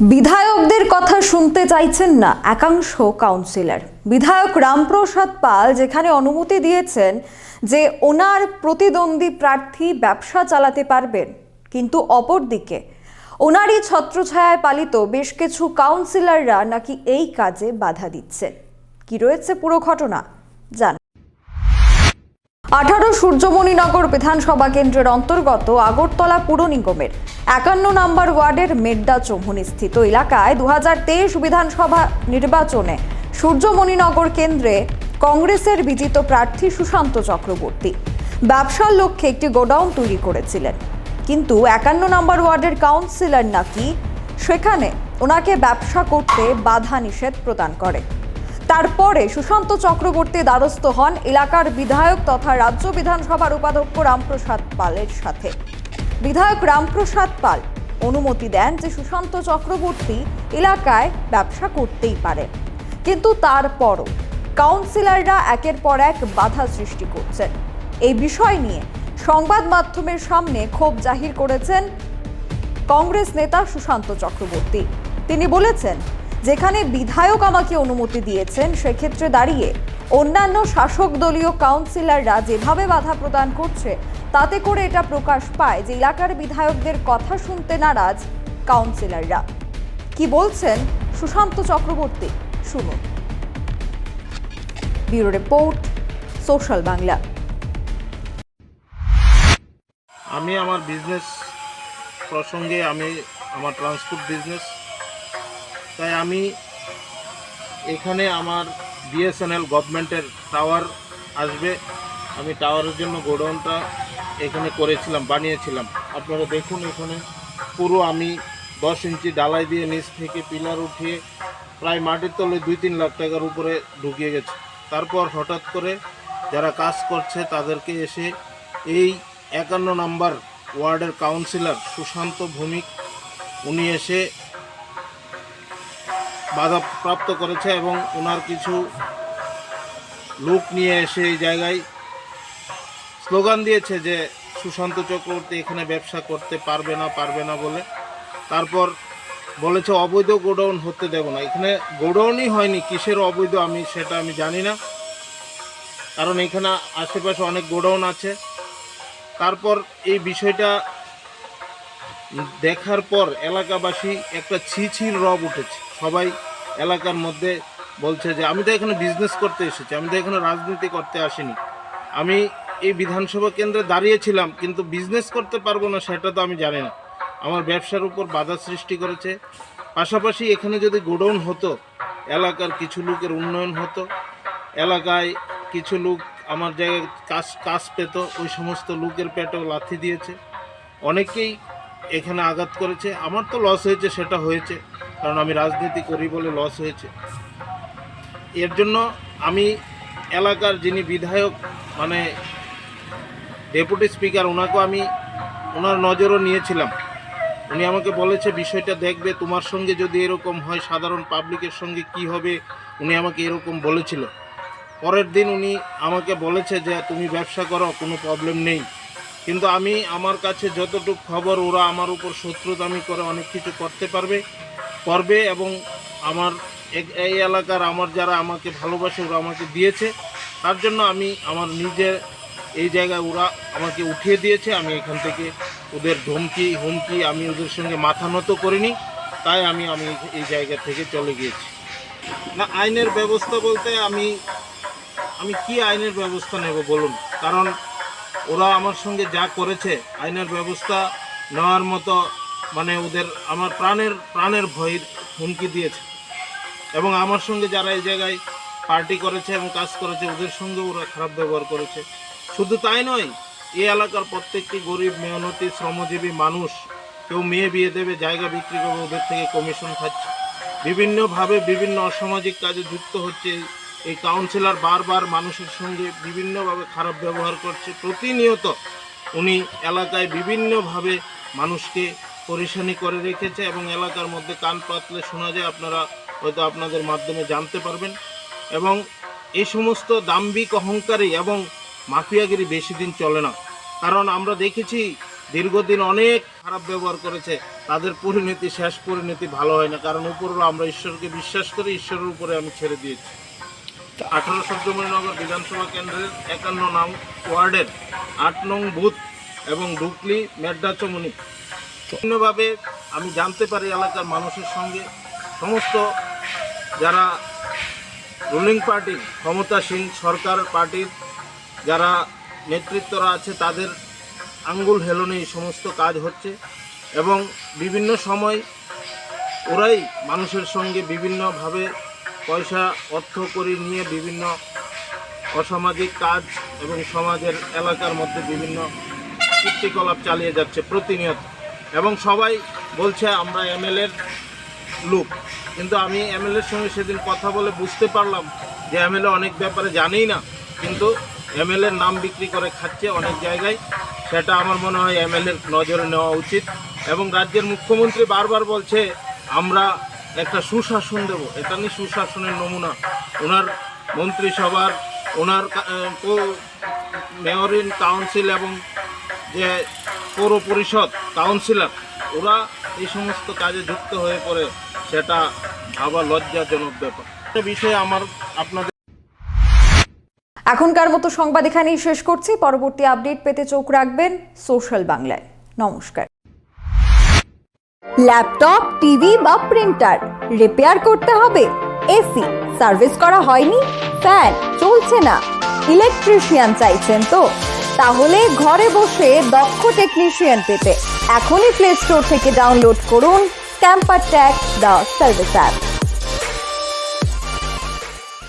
বিধায়কদের কথা শুনতে চাইছেন না একাংশ কাউন্সিলর। বিধায়ক রামপ্রসাদ পাল যেখানে অনুমতি দিয়েছেন যে ওনার প্রতিদ্বন্দ্বী প্রার্থী ব্যবসা চালাতে পারবেন, কিন্তু অপরদিকে ওনারই ছত্রছায়ায় পালিত বেশ কিছু কাউন্সিলররা নাকি এই কাজে বাধা দিচ্ছেন কি রয়েছে পুরো ঘটনা? জান আঠারো সূর্যমণিনগর বিধানসভা কেন্দ্রের অন্তর্গত আগরতলা পুর নিগমের একান্ন নম্বর ওয়ার্ডের মেড্ডা চৌমুহনী স্থিত এলাকায় দু হাজার তেইশ বিধানসভা নির্বাচনে সূর্যমণিনগর কেন্দ্রে কংগ্রেসের বিজিত প্রার্থী সুশান্ত চক্রবর্তী। ব্যবসার লক্ষ্যে একটি গোডাউন তৈরি করেছিলেন। কিন্তু একান্ন নম্বর ওয়ার্ডের কাউন্সিলর নাকি সেখানে ওনাকে ব্যবসা করতে বাধা নিষেধ প্রদান করে। তারপরে সুশান্ত চক্রবর্তী দ্বারস্থ হন এলাকার বিধায়ক তথা রাজ্য বিধানসভার উপাধ্যক্ষ রামপ্রসাদ পালের সাথে। বিধায়ক রামপ্রসাদ পাল অনুমতি দেন যে সুশান্ত চক্রবর্তী এলাকায় ব্যবসা করতেই পারে। কিন্তু তারপরও কাউন্সিলররা একের পর এক বাধা সৃষ্টি করছেন। এই বিষয় নিয়ে সংবাদ মাধ্যমের সামনে ক্ষোভ জাহির করেছেন কংগ্রেস নেতা সুশান্ত চক্রবর্তী। তিনি বলেছেন যেখানে বিধায়ক আমাকে অনুমতি দিয়েছেন, সেক্ষেত্রে দাঁড়িয়ে অন্যান্য শাসক দলীয় কাউন্সিলররা যেভাবে বাধা প্রদান করছে, তাতে করে এটা প্রকাশ পায় যে এলাকার বিধায়কদের কথা শুনতে নারাজ কাউন্সিলররা। কি বলছেন সুশান্ত চক্রবর্তী? শুনুন। Bureau report, social Bangla. আমি আমার বিজনেস প্রসঙ্গে আমি, আমার ট্রান্সপোর্ট বিজনেস তাই আমি এখানে আমার বিএসএনএল গভর্নমেন্টের টাওয়ার আসবে। আমি টাওয়ারের জন্য গোডাউনটা এখানে করেছিলাম, বানিয়েছিলাম। আপনারা দেখুন এখানে পুরো আমি দশ ইঞ্চি ডালাই দিয়ে নিচ থেকে পিলার উঠিয়ে প্রায় মাটির তলে দুই তিন লাখ টাকার উপরে ঢুকিয়ে গেছে। তারপর হঠাৎ করে যারা কাজ করছে তাদেরকে এসে এই একান্ন নাম্বার ওয়ার্ডের কাউন্সিলর সুশান্ত ভৌমিক, উনি এসে বাধা প্রাপ্ত করেছে এবং ওনার কিছু লোক নিয়ে এসে এই জায়গায় স্লোগান দিয়েছে যে সুশান্ত চক্রবর্তী এখানে ব্যবসা করতে পারবে না পারবে না বলে। তারপর বলেছে, অবৈধ গোডাউন হতে দেব না। এখানে গোডাউনই হয়নি, কিসের অবৈধ আমি সেটা আমি জানি না। কারণ এখানে আশেপাশে অনেক গোডাউন আছে। তারপর এই বিষয়টা দেখার পর এলাকাবাসী একটা ছিছির রব উঠেছে। সবাই এলাকার মধ্যে বলছে যে, আমি তো এখানে বিজনেস করতে এসেছি, আমি তো এখানে রাজনীতি করতে আসিনি। আমি এই বিধানসভা কেন্দ্রে দাঁড়িয়েছিলাম, কিন্তু বিজনেস করতে পারব না, সেটা তো আমি জানি না। আমার ব্যবসার উপর বাধা সৃষ্টি করেছে। পাশাপাশি এখানে যদি গোডাউন হতো, এলাকার কিছু লোকের উন্নয়ন হতো, এলাকায় কিছু লোক আমার জায়গায় কাজ কাজ পেত, ওই সমস্ত লোকের পেটেও লাথি দিয়েছে। অনেকেই এখানে আঘাত করেছে। আমার তো লস হয়েছে, সেটা হয়েছে। কারণ আমি রাজনীতি করি বলে লস হয়েছে। এর জন্য আমি এলাকার যিনি বিধায়ক মানে ডেপুটি স্পিকার ওনাকেও আমি ওনার নজরও নিয়েছিলাম। উনি আমাকে বলেছে, বিষয়টা দেখবে, তোমার সঙ্গে যদি এরকম হয়, সাধারণ পাবলিকের সঙ্গে কি হবে? উনি আমাকে এরকম বলেছিল। পরের দিন উনি আমাকে বলেছে যে, তুমি ব্যবসা করো, কোনো প্রবলেম নেই। কিন্তু আমি আমার কাছে যতটুকু খবর, ওরা আমার উপর শত্রুতামি করে অনেক কিছু করতে পারবে, করবে এবং আমার এই এলাকার আমার যারা আমাকে ভালোবাসে, ওরা আমাকে দিয়েছে। তার জন্য আমি আমার নিজের এই জায়গায় ওরা আমাকে উঠিয়ে দিয়েছে। আমি এখান থেকে ওদের ধমকি, হুমকি আমি ওদের সঙ্গে মাথা নত করিনি। তাই আমি আমি এই জায়গা থেকে চলে গিয়েছি। না, আইনের ব্যবস্থা বলতে আমি আমি কি আইনের ব্যবস্থা নেব বলুন? কারণ ওরা আমার সঙ্গে যা করেছে, আইনের ব্যবস্থা নেওয়ার মতো মানে ওদের আমার প্রাণের প্রাণের ভয়ের হুমকি দিয়েছে। এবং আমার সঙ্গে যারা এই জায়গায় পার্টি করেছে এবং কাজ করেছে, ওদের সঙ্গে ওরা খারাপ ব্যবহার করেছে। শুধু তাই নয়, এই এলাকার প্রত্যেকটি গরিব, মেহনতি, শ্রমজীবী মানুষ, কেউ মেয়ে বিয়ে দেবে, জায়গা বিক্রি করবে, ওদের থেকে কমিশন খাচ্ছে। বিভিন্নভাবে বিভিন্ন অসামাজিক কাজে যুক্ত হচ্ছে এই কাউন্সিলর বারবার মানুষের সঙ্গে বিভিন্নভাবে খারাপ ব্যবহার করছে। প্রতিনিয়ত উনি এলাকায় বিভিন্নভাবে মানুষকে পরিশানি করে রেখেছে এবং এলাকার মধ্যে কান পাতলে শোনা যায়, আপনারা হয়তো আপনাদের মাধ্যমে জানতে পারবেন। এবং এই সমস্ত দাম্ভিক অহংকারী এবং মাফিয়াগিরি বেশি দিন চলে না। কারণ আমরা দেখেছি দীর্ঘদিন অনেক খারাপ ব্যবহার করেছে। তাদের পরিণতি, শেষ পরিণতি ভালো হয় না। কারণ উপরও আমরা ঈশ্বরকে বিশ্বাস করি, ঈশ্বরের উপরে আমি ছেড়ে দিয়েছি। আঠারো সূর্যমণিনগর বিধানসভা কেন্দ্রের একান্ন নং ওয়ার্ডের আট নং বুথ এবং ডুকলি মেড্ডাচমনি বিভিন্নভাবে আমি জানতে পারি এলাকার মানুষের সঙ্গে। সমস্ত যারা রুলিং পার্টির ক্ষমতাসীন সরকার পার্টির যারা নেতৃত্বরা আছে, তাদের আঙ্গুল হেলনে সমস্ত কাজ হচ্ছে এবং বিভিন্ন সময় ওরাই মানুষের সঙ্গে বিভিন্নভাবে পয়সা, অর্থ করি নিয়ে বিভিন্ন অসামাজিক কাজ এবং সমাজের এলাকার মধ্যে বিভিন্ন কীর্তিকলাপ চালিয়ে যাচ্ছে প্রতিনিয়ত। এবং সবাই বলছে, আমরা এমএলএর লোক। কিন্তু আমি এমএলএর সঙ্গে সেদিন কথা বলে বুঝতে পারলাম যে এমএলএ অনেক ব্যাপারে জানেই না। কিন্তু এমএলএর নাম বিক্রি করে খাচ্ছে অনেক জায়গায়। সেটা আমার মনে হয় এমএলএর নজরে নেওয়া উচিত। এবং রাজ্যের মুখ্যমন্ত্রী বারবার বলছে, আমরা একটা সুশাসন দেব। এটা নিয়ে সুশাসনের নমুনা। ওনার মন্ত্রিসভার, ওনার মেয়রিন কাউন্সিল এবং যে পৌর পরিষদ কাউন্সিলর, ওরা এই সমস্ত কাজে যুক্ত হয়ে পড়ে। সেটা আবার লজ্জাজনক ব্যাপার। একটা বিষয়ে আমার আপনাদের এখনকার মতো সংবাদ এখানেই শেষ করছি। পরবর্তী আপডেট পেতে চোখ রাখবেন সোশ্যাল বাংলায়। নমস্কার। ল্যাপটপ, টিভি বা প্রিন্টার। রিপেয়ার করতে হবে। এসি, সার্ভিস করা হয়নি। ফ্যান, চলছে না। ইলেকট্রিশিয়ান চাইছেন তো। তাহলে ঘরে বসে দক্ষ টেকনিশিয়ান পেতে এখনই প্লে স্টোর থেকে ডাউনলোড করুন camper tack the service app